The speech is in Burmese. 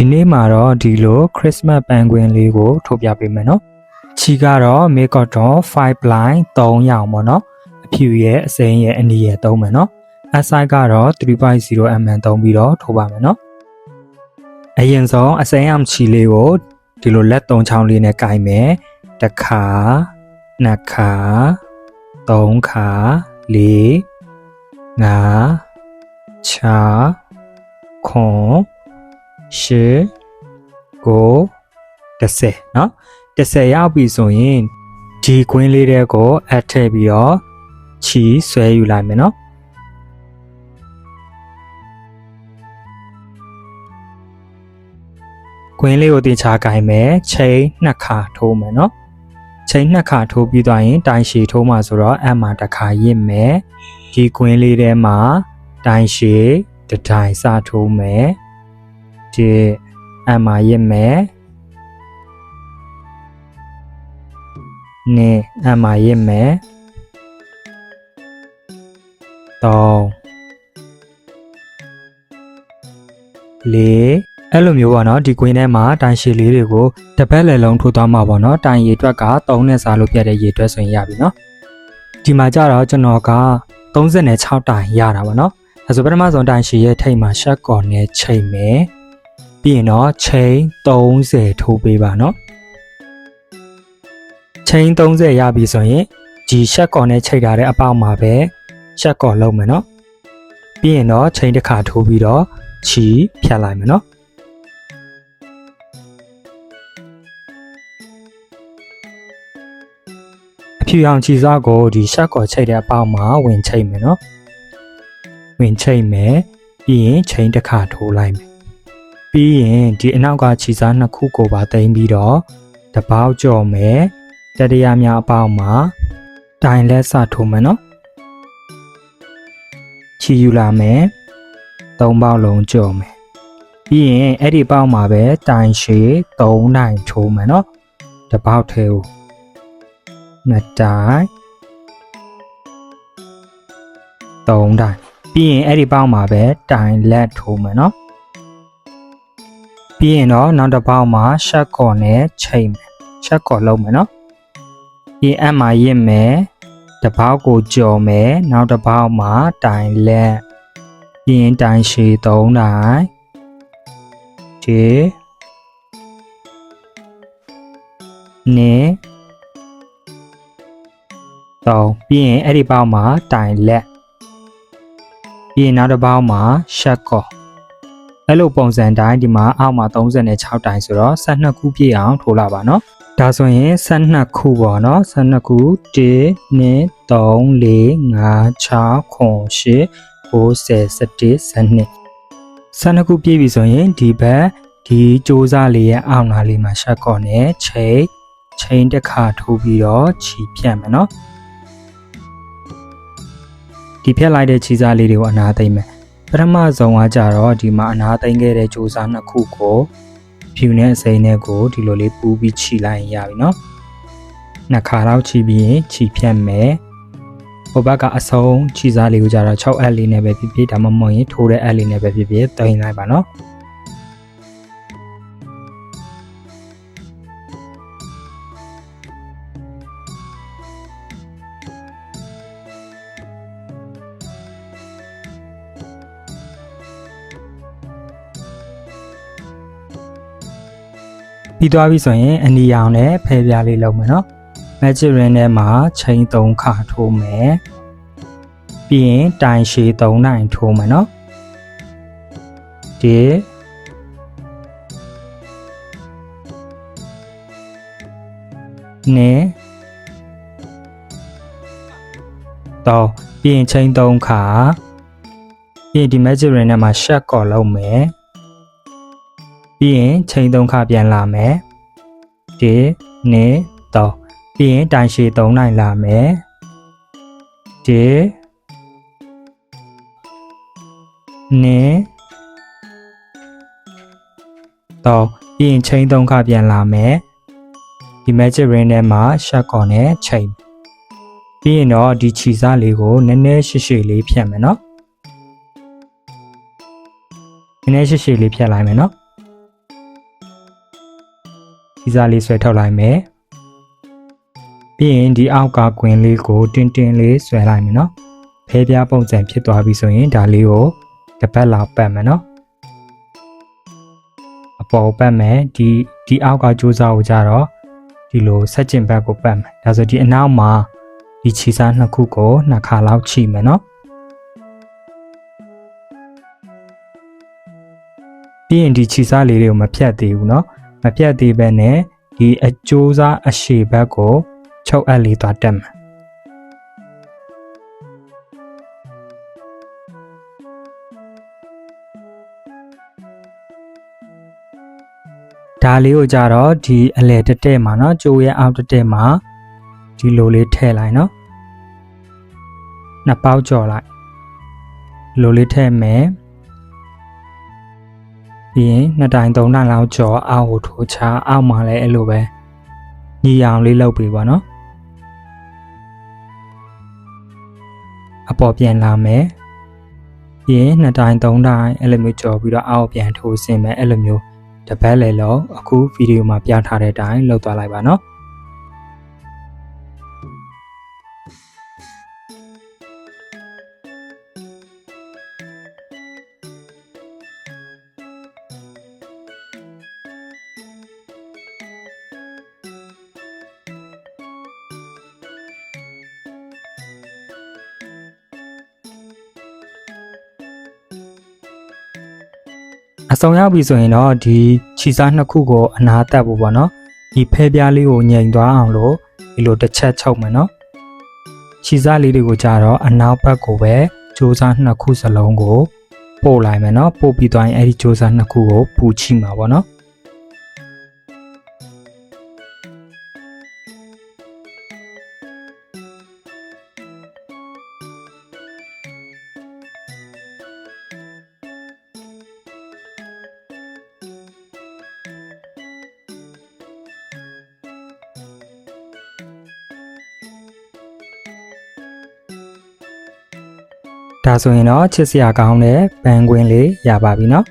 ဒီနေ့မှာတော့ဒီလို Christmas ပန်ကွင်လေးကိုထုတ်ပြပေးမယ်နော်ချီကတော့ Makeoton 5 line 3ရောင်ပေါ့နော်အဖြူရဲ့အစိမ်းရဲ့အနီရဲ့သုံးမယ်နော် SI ကတော့3.0 mm သုံးပြီးတော့ထုတ်ပါမယ်နော်အရင်ဆုံးအစိမ်းအောင်ချီလေးကိုဒီလိုလက်သုံးချောင်းလေးနဲ့ကင်မယ်တစ်ခါနှစ်ခါသုံးခါလေးငါးချာခွန် ရှစ်ကို30နော်30ရောက်ပြီဆိုရင်ဒီခွင်းလေးတဲ့ကိုအပ်ထည့်ပြီးတော့ချီဆွဲယူလိုက်မယ်နော်ကွင်းလေးကိုတင်ချာကင်မယ်ချိန်နှစ်ခါထိုးမယ်နော်ချိန်နှစ်ခါထိုးပြီးသွားရင် တိုင်ရှည်ထိုးမှာဆိုတော့အမှတစ်ခါရစ်မယ်ဒီကွင်းလေးထဲမှာတိုင်ရှည်တတိုင်စထိုးမယ် ဒီအမှရစ်မယ်နေအမှရစ်မယ်တောင်းလေးအဲ့လိုမျိုးပေါ့နော်ဒီကွင်းထဲမှာတိုင်ရှည်လေးတွေကိုတစ်ပတ်လည်လုံးထိုးသွားမှာပေါ့နော်တိုင်ရည်အတွက်က3နဲ့စားလို့ပြတဲ့ရည်အတွက်ဆိုရင်ရပြီနော်ဒီမှာကြတော့ကျွန်တော်က36တိုင်ရတာပေါ့နော်အဲဆိုပထမဆုံးတိုင်ရှည်ရဲ့ထိတ်မှာရှက်ကော်နဲ့ချိန်မယ် ပြီးရင်တော့ချိန်30ထိုးပေးပါနော်ချိန်30ရပြီဆိုရင်ဒီရှက်ကော်နဲ့ချိန်ထားတဲ့အပေါက်မှာပဲရှက်ကော်လုံးမယ်နော်ပြီးရင်တော့ချိန်တစ်ခါထိုးပြီးတော့ချီဖြတ်လိုက်မယ်နော်အဖြူရောင်ချီစားကိုဒီရှက်ကော်ချိတ်တဲ့အပေါက်မှာဝင်ချိတ်မယ်နော်ဝင်ချိတ်မယ်ပြီးရင်ချိန်တစ်ခါထိုးလိုက်မယ် ပြီးရင်ဒီအနောက်ကချီစားနှစ်ခုကိုပါတင်ပြီးတော့တပေါက်ကြော်မယ်တတိယမြောက်အပေါက်မှာတိုင်လက်စထိုးမယ်နော်ချီယူလာမယ်သုံးပေါက်လုံးကြော်မယ်ပြီးရင်အဲ့ဒီပေါက်မှာပဲတိုင်ရှည်၃နိုင်ထိုးမယ်နော်တပေါက်ထဲကိုနှစ်တိုင်သုံးတိုင်ပြီးရင်အဲ့ဒီပေါက်မှာပဲတိုင်လက်ထိုးမယ်နော် ပြီးရင်တော့နောက်တစ်ပေါက်မှာရှက်ကော်နဲ့ချိန်မယ်ရှက်ကော်လုံးမယ်နော်ပြီးအမှရစ်မယ်တစ်ပေါက်ကိုကြော်မယ်နောက်တစ်ပေါက်မှာတိုင်လက်ပြီးရင်တိုင်ရှည်၃တိုင်ခြေနေတော့ပြီးရင်အဲ့ဒီပေါက်မှာတိုင်လက်ပြီးရင်နောက်တစ်ပေါက်မှာရှက်ကော အဲ့လိုပုံစံတိုင်းဒီမှာအောက်မှာ36တိုင်ဆိုတော့12ခုပြည့်အောင်ထိုးလာပါနော်ဒါဆိုရင်12ခုပေါ့နော်12ခု1 2 3 4 5 6 7 8 9 10 11 12ခုပြည့်ပြီဆိုရင်ဒီဘက်ဒီစ조사လေးရဲ့အောက်နာလေးမှာရှက်ကော့နဲ့ချိန်ချိန်တစ်ခါထိုးပြီးတော့ခြီးပြတ်မယ်နော်ဒီဖြတ်လိုက်တဲ့ခြီးစားလေးတွေကိုအနာသိမ့်မယ် ပထမဆုံးကကြတော့ဒီမှာအနာသိမ့်ခဲ့တဲ့စ조사နှစ်ခုကိုဖြူနဲ့အစိမ်းနဲ့ကိုဒီလိုလေးပူးပြီးခြီလိုက်ရင်ရပြီเนาะနှစ်ခါတော့ခြီပြီးရင်ခြီဖြတ်မယ်ဟိုဘက်ကအဆုံးခြီစားလေးကိုကြတော့6အက်လေးနဲ့ပဲဖြစ်ဖြစ်ဒါမှမဟုတ်ရင်ထိုးတဲ့အက်လေးနဲ့ပဲဖြစ်ဖြစ်တင်လိုက်ပါเนาะ ပြီးသွားပြီဆိုရင်အနီရောင်နဲ့ဖယ်ပြားလေးလုပ်မယ်နော် magic ring ထဲမှာချိန်3ခါထိုးမယ်ပြီးရင်တိုင်ရှည်3နိုင်ထိုးမယ်နော်ဒီနေတော့ပြီးရင်ချိန်3ခါပြီးရင်ဒီ magic ring ထဲမှာ shut ကော်လုပ်မယ် ပြီးရင်ချိန်3ခါပြန်လာမယ်ဒီနေတော့ပြီးရင်တိုင်ရှည်3နိုင်လာမယ်ဒီနေတော့ပြီးရင်ချိန်3ခါပြန်လာမယ်ဒီ magic ring ထဲမှာ shut ကော်နဲ့ချိန်ပြီးရင်တော့ဒီခြီစားလေးကိုနည်းနည်းရှည်ရှည်လေးဖြတ်မယ်နော်နည်းနည်းရှည်ရှည်လေးဖြတ်လိုက်မယ်နော် စားလေးဆွဲထုတ်လိုက်မယ်ပြီးရင်ဒီအောက်ကကွင်းလေးကိုတင်းတင်းလေးဆွဲလိုက်မယ်နော်ဖဲပြားပုံစံဖြစ်သွားပြီဆိုရင်ဒါလေးကိုတစ်ပတ်လောက်ပတ်မယ်နော်အပေါ်ပတ်မယ်ဒီဒီအောက်ကကြိုးစားကိုကြတော့ဒီလိုဆက်ကျင်ဘက်ကိုပတ်မယ်ဒါဆိုဒီအနောက်မှာဒီခြေစားနှစ်ခုကိုနှစ်ခါလောက်ချိမယ်နော်ပြီးရင်ဒီခြေစားလေးတွေကိုမဖြတ်သေးဘူးเนาะ မဖြတ်သေးဘဲနဲ့ဒီအကျိုးစားအရှေ့ဘက်ကိုချုပ်အပ်လေးသွားတက်မယ်ဒါလေးကိုကြတော့ဒီအလဲတက်တဲ့မှာเนาะကျိုးရဲ့အောက်တက်တဲ့မှာဒီလိုလေးထည့်လိုက်เนาะနှစ်ပေါက်ကြော်လိုက်လိုလေးထည့်မယ် ပြီးရင်နှစ်တိုင်သုံးတိုင်လောက်ကြော်အောက်ကိုထိုးချအောက်မှာလည်းအဲ့လိုပဲညီအောင်လေးလုပ်ပြီးပါနော်အပေါ်ပြန်လာမယ်ပြီးရင်နှစ်တိုင်သုံးတိုင်အဲ့လိုမျိုးကြော်ပြီးတော့အောက်ပြန်ထိုးဆင်းမယ်အဲ့လိုမျိုးတပတ်လေလောက်အခုဗီဒီယိုမှာပြထားတဲ့အတိုင်းလုပ်သွားလိုက်ပါနော် ဆုံရောက်ပြီဆိုရင်တော့ဒီခြေစားနှစ်ခုကိုအနာတက်ဖို့ပေါ့နော်ဒီဖဲပြားလေးကိုညှိန်သွားအောင်လို့ဒီလိုတစ်ချက်ချုပ်မယ်နော်ခြေစားလေးတွေကိုကြတော့အနောက်ဘက်ကိုပဲကြိုးစားနှစ်ခုစလုံးကိုပို့လိုက်မယ်နော်ပို့ပြီးသွားရင်အဲ့ဒီကြိုးစားနှစ်ခုကိုပူချိမှာပေါ့နော် ဒါဆိုရင်တော့ချစ်စရာကောင်းတဲ့ဘန်ကွင်းလေးရပါပြီနော်